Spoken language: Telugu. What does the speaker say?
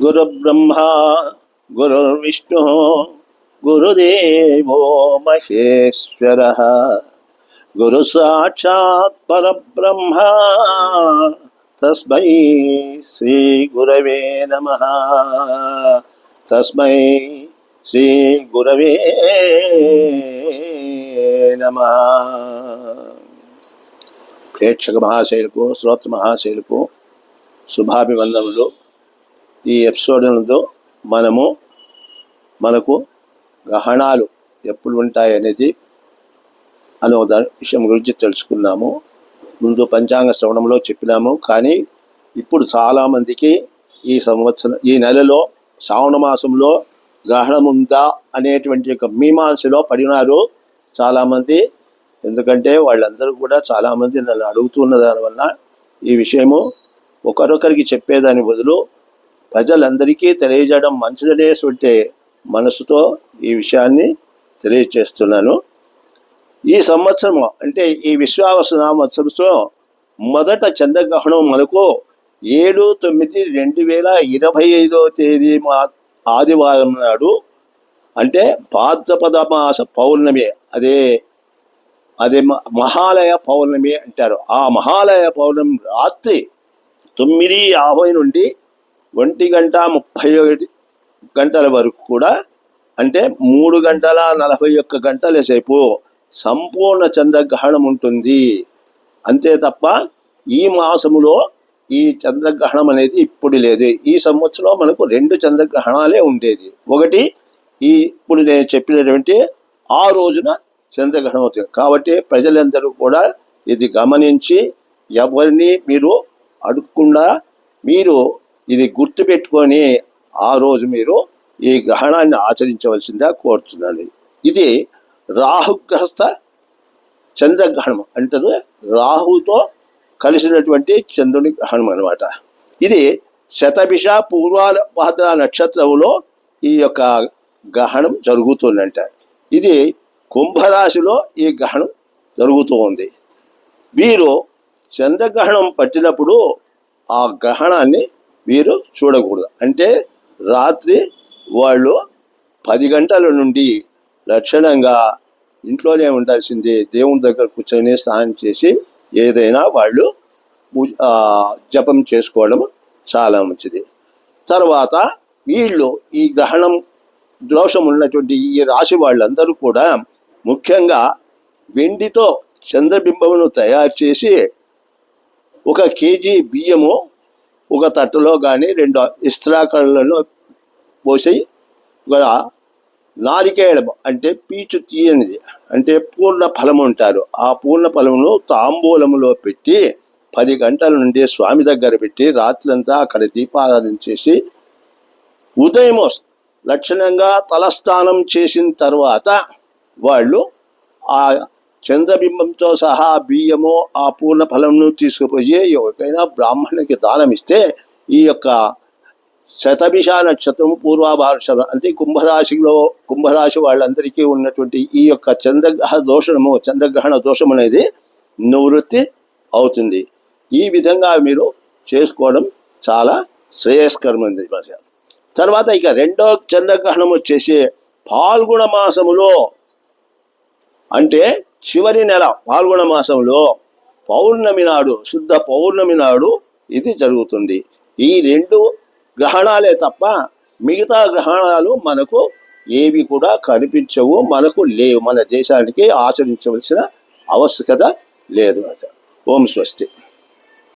గురుబ్రహ్మా గురుర్విష్ణు గురుదేవో మహేశ్వర గురు సాక్షాత్ పరబ్రహ్మ తస్మై శ్రీ గురవే నమ తస్మై శ్రీ గురవే నమ ప్రేక్షక మహాశైలకు శ్రోత మహాశైలకు శుభాభివందనలు ఈ ఎపిసోడ్లతో మనము మనకు గ్రహణాలు ఎప్పుడు ఉంటాయి అనేది అనే ఒక దాని విషయం గురించి తెలుసుకున్నాము. ముందు పంచాంగ శ్రవణంలో చెప్పినాము. కానీ ఇప్పుడు చాలామందికి ఈ సంవత్సరం ఈ నెలలో శ్రావణ మాసంలో గ్రహణం ఉందా అనేటువంటి ఒక మీమాంసలో పడినారు చాలామంది ఎందుకంటే వాళ్ళందరూ కూడా చాలామంది నన్ను అడుగుతున్న దానివల్ల ఈ విషయము ఒకరొకరికి చెప్పేదాని బదులు ప్రజలందరికీ తెలియజేయడం మంచిదనేటువంటి మనసుతో ఈ విషయాన్ని తెలియజేస్తున్నాను. ఈ సంవత్సరం అంటే ఈ విశ్వావస సంవత్సరం మొదట చంద్రగ్రహణం మనకు ఏడు తొమ్మిది రెండు వేల ఇరవై ఐదవ తేదీ మా ఆదివారం నాడు అంటే భాద్రపద మాస పౌర్ణమి అదే అదే మ- మహాలయ పౌర్ణమి అంటారు. ఆ మహాలయ పౌర్ణమి రాత్రి తొమ్మిది యాభై నుండి ఒంటి గంట ముప్పై ఒకటి గంటల వరకు కూడా అంటే మూడు గంటల నలభై ఒక్క గంటల సేపు సంపూర్ణ చంద్రగ్రహణం ఉంటుంది. అంతే తప్ప ఈ మాసములో ఈ చంద్రగ్రహణం అనేది ఇప్పుడు లేదు. ఈ సంవత్సరం మనకు రెండు చంద్రగ్రహణాలే ఉండేది. ఒకటి ఈ ఇప్పుడు నేను చెప్పినటువంటి ఆ రోజున చంద్రగ్రహణం అవుతుంది. కాబట్టి ప్రజలందరూ కూడా ఇది గమనించి ఎవరిని మీరు అడుక్కుండా మీరు ఇది గుర్తుపెట్టుకొని ఆ రోజు మీరు ఈ గ్రహణాన్ని ఆచరించవలసిందిగా కోరుతున్నాను. ఇది రాహుగ్రహస్థ చంద్రగ్రహణం అంటే రాహుతో కలిసినటువంటి చంద్రుని గ్రహణం అనమాట ఇది శతభిష పూర్వభద్ర నక్షత్రంలో ఈ యొక్క గ్రహణం జరుగుతుందంట. ఇది కుంభరాశిలో ఈ గ్రహణం జరుగుతూ ఉంది వీరు చంద్రగ్రహణం పట్టినప్పుడు ఆ గ్రహణాన్ని వీరు చూడకూడదు. అంటే రాత్రి వాళ్ళు పది గంటల నుండి లక్షణంగా ఇంట్లోనే ఉండాల్సింది దేవుని దగ్గర కూర్చొని స్నానం చేసి ఏదైనా వాళ్ళు జపం చేసుకోవడం చాలా మంచిది. తర్వాత వీళ్ళు ఈ గ్రహణం దోషం ఉన్నటువంటి ఈ రాశి వాళ్ళందరూ కూడా ముఖ్యంగా వెండితో చంద్రబింబమును తయారు చేసి ఒక కేజీ బియ్యము ఒక తట్టులో కానీ రెండు ఇస్త్రాకళ్ళలో పోసి ఒక నారికేళం అంటే పీచు తీయనిది. అంటే పూర్ణ ఫలం ఉంటారు ఆ పూర్ణ ఫలమును తాంబూలములో పెట్టి పది గంటల నుండి స్వామి దగ్గర పెట్టి రాత్రంతా అక్కడ దీపారాధన చేసి ఉదయం లక్షణంగా తలస్నానం చేసిన తర్వాత వాళ్ళు ఆ చంద్రబింబంతో సహా బియ్యము ఆ పూర్ణ ఫలంను తీసుకుపోయి ఎవరికైనా బ్రాహ్మణునికి దానం ఇస్తే ఈ యొక్క శతభిష నక్షత్రం పూర్వాభాష. అంటే కుంభరాశిలో కుంభరాశి వాళ్ళందరికీ ఉన్నటువంటి ఈ యొక్క చంద్రగ్రహ దోషము చంద్రగ్రహణ దోషం అనేది నివృత్తి అవుతుంది. ఈ విధంగా మీరు చేసుకోవడం చాలా శ్రేయస్కరమైనది. తర్వాత ఇక రెండో చంద్రగ్రహణం వచ్చేసి పాల్గొన మాసములో అంటే చివరి నెల పాల్గొన మాసంలో పౌర్ణమి నాడు శుద్ధ పౌర్ణమి నాడు ఇది జరుగుతుంది. ఈ రెండు గ్రహణాలే తప్ప మిగతా గ్రహణాలు మనకు ఏవి కూడా కనిపించవు మనకు లేవు. మన దేశానికి ఆచరించవలసిన ఆవశ్యకత లేదు. ఓం స్వస్తి.